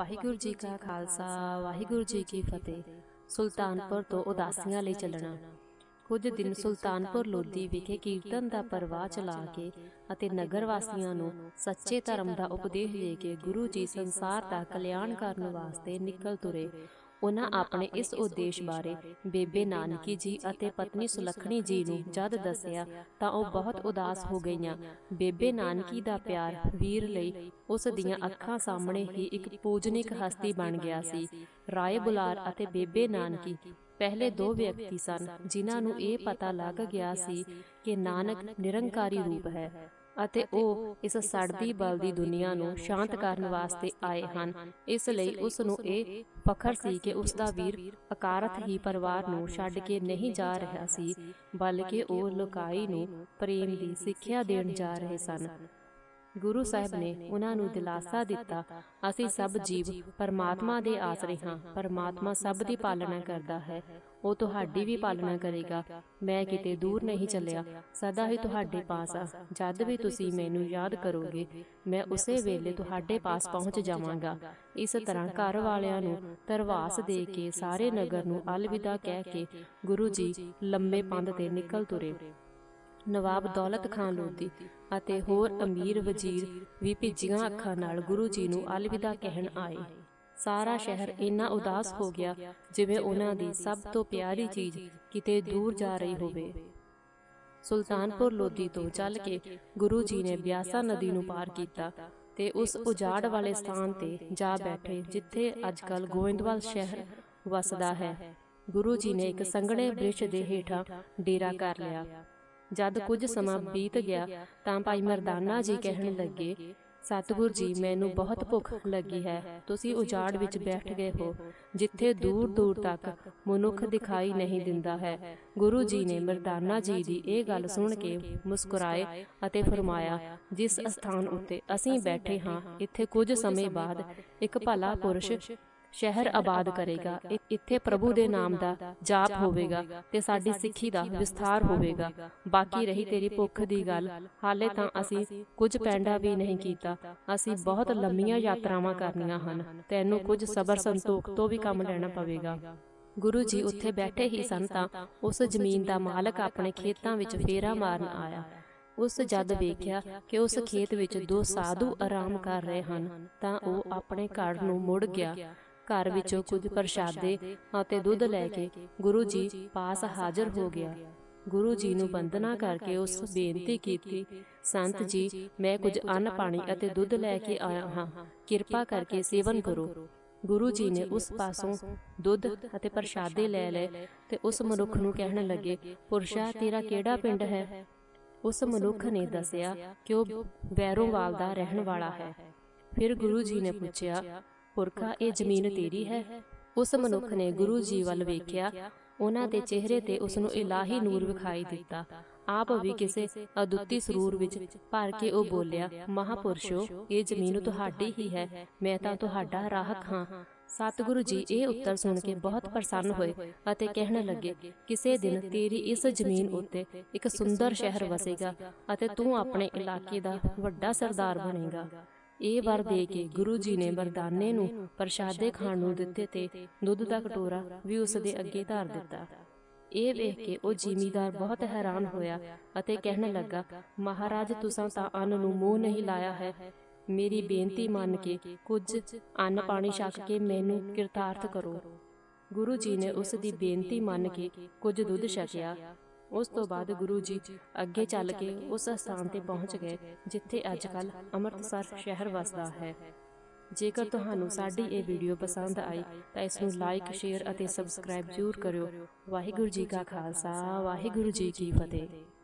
ਵਾਹਿਗੁਰੂ ਜੀ ਕਾ ਖਾਲਸਾ, ਵਾਹਿਗੁਰੂ ਜੀ ਕੀ ਫਤਿਹ। ਸੁਲਤਾਨਪੁਰ ਤੋਂ ਉਦਾਸੀਆਂ ਲਈ ਚੱਲਣਾ। ਕੁਝ ਦਿਨ ਸੁਲਤਾਨਪੁਰ ਲੋਧੀ ਵਿਖੇ ਕੀਰਤਨ ਦਾ ਪ੍ਰਵਾਹ ਚਲਾ ਕੇ ਅਤੇ ਨਗਰ ਵਾਸੀਆਂ ਨੂੰ ਸੱਚੇ ਧਰਮ ਦਾ ਉਪਦੇਸ਼ ਦੇ ਕੇ ਗੁਰੂ ਜੀ ਸੰਸਾਰ ਦਾ ਕਲਿਆਣ ਕਰਨ ਵਾਸਤੇ ਨਿਕਲ ਤੁਰੇ। ਉਹਨਾਂ ਆਪਣੇ ਇਸ ਉਦੇਸ਼ ਬਾਰੇ ਬੇਬੇ ਨਾਨਕੀ ਜੀ ਅਤੇ ਪਤਨੀ ਸੁਲੱਖਣੀ ਜੀ ਨੂੰ ਜਦ ਦੱਸਿਆ ਤਾਂ ਉਹ ਬਹੁਤ ਉਦਾਸ ਹੋ ਗਈਆਂ। ਬੇਬੇ ਨਾਨਕੀ ਦਾ ਪਿਆਰ ਵੀਰ ਲਈ ਉਸ ਦੀਆਂ ਅੱਖਾਂ ਸਾਹਮਣੇ ਹੀ ਇੱਕ ਪੂਜਨਿਕ ਹਸਤੀ ਬਣ ਗਿਆ ਸੀ। ਰਾਏ ਬੁਲਾਰ ਅਤੇ ਬੇਬੇ ਨਾਨਕੀ ਪਹਿਲੇ ਦੋ ਵਿਅਕਤੀ ਸਨ ਜਿਨ੍ਹਾਂ ਨੂੰ ਇਹ ਪਤਾ ਲੱਗ ਗਿਆ ਸੀ ਕਿ ਨਾਨਕ ਨਿਰੰਕਾਰੀ ਰੂਪ ਹੈ। ਅਤੇ ਉਹ ਇਸ ਸੜਦੀ ਬਲਦੀ ਦੁਨੀਆ ਨੂੰ ਸ਼ਾਂਤ ਕਰਨ ਵਾਸਤੇ ਆਏ ਹਨ। ਇਸ ਲਈ ਉਸ ਨੂੰ ਇਹ ਫਖਰ ਸੀ ਕਿ ਉਸ ਦਾ ਵੀਰ ਅਕਾਰਤ ਹੀ ਪਰਿਵਾਰ ਨੂੰ ਛੱਡ ਕੇ ਨਹੀਂ ਜਾ ਰਿਹਾ ਸੀ ਬਲਕਿ ਉਹ ਲੋਕਾਈ ਨੂੰ ਪ੍ਰੇਮ ਦੀ ਸਿੱਖਿਆ ਦੇਣ ਜਾ ਰਹੇ ਸਨ। ਗੁਰੂ ਸਾਹਿਬ ਨੇ ਉਹਨਾਂ ਨੂੰ ਦਿਲਾਸਾ ਦਿੱਤਾ ਅਸੀਂ ਸਭ ਜੀਵ ਪਰਮਾਤਮਾ ਦੇ ਆਸਰੇ ਹਾਂ ਪਰਮਾਤਮਾ ਸਭ ਦੀ ਪਾਲਣਾ ਕਰਦਾ ਹੈ। ਉਹ ਤੁਹਾਡੀ ਵੀ ਪਾਲਣਾ ਕਰੇਗਾ। ਮੈਂ ਕਿਤੇ ਦੂਰ ਨਹੀਂ ਚੱਲਿਆ। ਸਦਾ ਹੀ ਤੁਹਾਡੇ ਪਾਸ ਆ। ਜਦ ਵੀ ਤੁਸੀਂ ਮੈਨੂੰ ਯਾਦ ਕਰੋਗੇ ਮੈਂ ਉਸੇ ਵੇਲੇ ਤੁਹਾਡੇ ਪਾਸ ਪਹੁੰਚ ਜਾਵਾਂਗਾ। ਇਸ ਤਰ੍ਹਾਂ ਘਰ ਵਾਲਿਆਂ ਨੂੰ ਤਰਵਾਸ ਦੇ ਕੇ ਸਾਰੇ ਨਗਰ ਨੂੰ ਅਲਵਿਦਾ ਕਹਿ ਕੇ ਗੁਰੂ ਜੀ ਲੰਮੇ ਪੰਧ ਤੇ ਨਿਕਲ ਤੁਰੇ। ਨਵਾਬ ਦੌਲਤ ਖਾਨ ਲੋਧੀ ਅਤੇ ਹੋਰ ਅਮੀਰ ਵਜ਼ੀਰ ਵੀ ਭਿੱਜੀਆਂ ਅੱਖਾਂ ਨਾਲ ਗੁਰੂ ਜੀ ਨੂੰ ਅਲਵਿਦਾ ਕਹਿਣ ਆਏ। ਸਾਰਾ ਸ਼ਹਿਰ ਇੰਨਾ ਉਦਾਸ ਹੋ ਗਿਆ ਜਿਵੇਂ ਉਹਨਾਂ ਦੀ ਸਭ ਤੋਂ ਪਿਆਰੀ ਚੀਜ਼ ਕਿਤੇ ਦੂਰ ਜਾ ਰਹੀ ਹੋਵੇ। ਸੁਲਤਾਨਪੁਰ ਲੋਧੀ ਤੋਂ ਚੱਲ ਕੇ ਗੁਰੂ ਜੀ ਨੇ ਬਿਆਸਾ ਨਦੀ ਨੂੰ ਪਾਰ ਕੀਤਾ ਤੇ ਉਸ ਉਜਾੜ ਵਾਲੇ ਸਥਾਨ ਤੇ ਜਾ ਬੈਠੇ ਜਿੱਥੇ ਅੱਜਕੱਲ ਗੋਇੰਦਵਾਲ ਸ਼ਹਿਰ ਵਸਦਾ ਹੈ। ਗੁਰੂ ਜੀ ਨੇ ਇੱਕ ਸੰਘਣੇ ਬ੍ਰਿਸ਼ ਦੇ ਹੇਠਾਂ ਡੇਰਾ ਕਰ ਲਿਆ। ਜਦ ਕੁਝ ਸਮਾਂ ਬੀਤ ਗਿਆ ਤਾਂ ਭਾਈ ਮਰਦਾਨਾ ਜੀ ਕਹਿਣ ਲੱਗੇ ਸਤਿਗੁਰ ਜੀ ਮੈਨੂੰ ਬਹੁਤ ਭੁੱਖ ਲੱਗੀ ਹੈ। ਤੁਸੀਂ ਉਜਾੜ ਵਿੱਚ ਬੈਠ ਗਏ ਹੋ ਜਿੱਥੇ ਦੂਰ ਦੂਰ ਤੱਕ ਮਨੁੱਖ ਦਿਖਾਈ ਨਹੀਂ ਦਿੰਦਾ ਹੈ। ਗੁਰੂ ਜੀ ਨੇ ਮਰਦਾਨਾ ਜੀ ਦੀ ਇਹ ਗੱਲ ਸੁਣ ਕੇ ਮੁਸਕਰਾਏ ਅਤੇ ਫਰਮਾਇਆ ਜਿਸ ਸਥਾਨ ਉੱਤੇ ਅਸੀਂ ਬੈਠੇ ਹਾਂ ਇੱਥੇ ਕੁਝ ਸਮੇਂ ਬਾਅਦ ਇੱਕ ਭਲਾ ਪੁਰਸ਼ ਸ਼ਹਿਰ ਆਬਾਦ ਕਰੇਗਾ। ਇੱਥੇ ਪ੍ਰਭੂ ਦੇ ਨਾਮ ਦਾ ਜਾਪ ਹੋਵੇਗਾ ਤੇ ਸਾਡੀ ਸਿੱਖੀ ਦਾ ਵਿਸਥਾਰ ਹੋਵੇਗਾ। ਬਾਕੀ ਰਹੀ ਤੇਰੀ ਭੁੱਖ ਦੀ ਗੱਲ। ਹਾਲੇ ਤਾਂ ਅਸੀਂ ਕੁਝ ਪੈਂਡਾ ਵੀ ਨਹੀਂ ਕੀਤਾ। ਅਸੀਂ ਬਹੁਤ ਲੰਮੀਆਂ ਯਾਤਰਾਵਾਂ ਕਰਨੀਆਂ ਹਨ। ਤੈਨੂੰ ਕੁਝ ਸਬਰ ਸੰਤੋਖ ਤੋਂ ਵੀ ਕੰਮ ਲੈਣਾ ਪਵੇਗਾ। ਗੁਰੂ ਜੀ ਉੱਥੇ ਬੈਠੇ ਹੀ ਸਨ ਤਾਂ ਉਸ ਜ਼ਮੀਨ ਦਾ ਮਾਲਕ ਆਪਣੇ ਖੇਤਾਂ ਵਿੱਚ ਫੇਰਾ ਮਾਰਨ ਆਇਆ। ਉਸ ਜਦ ਵੇਖਿਆ ਕਿ ਉਸ ਖੇਤ ਵਿੱਚ ਦੋ ਸਾਧੂ ਆਰਾਮ ਕਰ ਰਹੇ ਹਨ ਤਾਂ ਉਹ ਆਪਣੇ ਘਰ ਨੂੰ ਮੁੜ ਗਿਆ ਘਰ ਵਿੱਚੋਂ ਕੁਝ ਪ੍ਰਸ਼ਾਦੇ ਅਤੇ ਦੁੱਧ ਲੈ ਕੇ ਗੁਰੂ ਜੀ ਪਾਸ ਹਾਜ਼ਰ ਹੋ ਗਿਆ। ਗੁਰੂ ਜੀ ਨੂੰ ਬੰਦਨਾ ਕਰਕੇ ਉਸ ਬੇਨਤੀ ਕੀਤੀ ਸੰਤ ਜੀ ਮੈਂ ਕੁਝ ਅੰਨ ਪਾਣੀ ਅਤੇ ਦੁੱਧ ਲੈ ਕੇ ਆਇਆ ਹਾਂ। ਕਿਰਪਾ ਕਰਕੇ ਸੇਵਨ ਕਰੋ। ਗੁਰੂ ਜੀ ਨੇ ਉਸ ਪਾਸੋਂ ਦੁੱਧ ਅਤੇ ਪ੍ਰਸ਼ਾਦੇ ਲੈ ਲਏ। ਤੇ ਉਸ ਮਨੁੱਖ ਨੂੰ ਕਹਿਣ ਲੱਗੇ ਪੁਰਸ਼ਾ ਤੇਰਾ ਕਿਹੜਾ ਪਿੰਡ ਹੈ? ਉਸ ਮਨੁੱਖ ਨੇ ਦੱਸਿਆ ਕਿ ਉਹ ਵੈਰੋਵਾਲ ਦਾ ਰਹਿਣ ਵਾਲਾ ਹੈ ਫਿਰ ਗੁਰੂ ਜੀ ਨੇ ਪੁੱਛਿਆ ਪੁਰਖਾ ਇਹ ਜ਼ਮੀਨ ਤੇਰੀ ਹੈ। ਉਸ ਮਨੁੱਖ ਨੇ ਗੁਰੂ ਜੀ ਵੱਲ ਵੇਖਿਆ ਉਹਨਾਂ ਦੇ ਚਿਹਰੇ ਤੇ ਉਸ ਨੂੰ ਇਲਾਹੀ ਨੂਰ ਵਿਖਾਈ ਦਿੱਤਾ। ਆਪ ਵੀ ਕਿਸੇ ਅਦੁੱਤੀ ਸਰੂਰ ਵਿੱਚ ਭਰ ਕੇ ਉਹ ਬੋਲਿਆ ਮਹਾਪੁਰਸ਼ੋ ਇਹ ਜ਼ਮੀਨ ਤੁਹਾਡੀ ਹੀ ਹੈ ਮੈਂ ਤਾਂ ਤੁਹਾਡਾ ਰਾਹਕ ਹਾਂ। ਸਤਿਗੁਰੂ ਜੀ ਇਹ ਉੱਤਰ ਸੁਣ ਕੇ ਬਹੁਤ ਪ੍ਰਸੰਨ ਹੋਏ ਅਤੇ ਕਹਿਣ ਲੱਗੇ ਕਿਸੇ ਦਿਨ ਤੇਰੀ ਇਸ ਜ਼ਮੀਨ ਉੱਤੇ ਇੱਕ ਸੁੰਦਰ ਸ਼ਹਿਰ ਵਸੇਗਾ ਅਤੇ ਤੂੰ ਆਪਣੇ ਇਲਾਕੇ ਦਾ ਵੱਡਾ ਸਰਦਾਰ ਬਣੇਗਾ ਇਹ ਵਰ ਦੇ ਕੇ ਗੁਰੂ ਜੀ ਨੇ ਮਰਦਾਨੇ ਨੂੰ ਪ੍ਰਸ਼ਾਦੇ ਖਾਣ ਨੂੰ ਦਿੱਤੇ ਤੇ ਦੁੱਧ ਦਾ ਕਟੋਰਾ ਵੀ ਉਸ ਦੇ ਅੱਗੇ ਧਰ ਦਿੱਤਾ। ਇਹ ਵੇਖ ਕੇ ਉਹ ਜ਼ਿਮੀਦਾਰ ਬਹੁਤ ਹੈਰਾਨ ਹੋਇਆ ਅਤੇ ਕਹਿਣ ਲੱਗਾ ਮਹਾਰਾਜ ਤੁਸਾਂ ਤਾਂ ਅੰਨ ਨੂੰ ਮੂੰਹ ਨਹੀਂ ਲਾਇਆ ਹੈ। ਮੇਰੀ ਬੇਨਤੀ ਮੰਨ ਕੇ ਕੁਝ ਅੰਨ ਪਾਣੀ ਛਕ ਕੇ ਮੈਨੂੰ ਕਿਰਤਾਰਥ ਕਰੋ। ਗੁਰੂ ਜੀ ਨੇ ਉਸ ਦੀ ਬੇਨਤੀ ਮੰਨ ਕੇ ਕੁਝ ਦੁੱਧ ਛਕਿਆ। ਉਸ ਤੋਂ ਬਾਅਦ ਗੁਰੂ ਜੀ ਅੱਗੇ ਚੱਲ ਕੇ ਉਸ ਸਥਾਨ ਤੇ ਪਹੁੰਚ ਗਏ ਜਿੱਥੇ ਅੱਜਕੱਲ ਅੰਮ੍ਰਿਤਸਰ ਸ਼ਹਿਰ ਵਸਦਾ ਹੈ। ਜੇਕਰ ਤੁਹਾਨੂੰ ਸਾਡੀ ਇਹ ਵੀਡੀਓ ਪਸੰਦ ਆਈ ਤਾਂ ਇਸ ਨੂੰ ਲਾਈਕ ਸ਼ੇਅਰ ਅਤੇ ਸਬਸਕ੍ਰਾਈਬ ਜ਼ਰੂਰ ਕਰਿਓ। ਵਾਹਿਗੁਰੂ ਜੀ ਕਾ ਖਾਲਸਾ ਵਾਹਿਗੁਰੂ ਜੀ ਕੀ ਫਤਿਹ।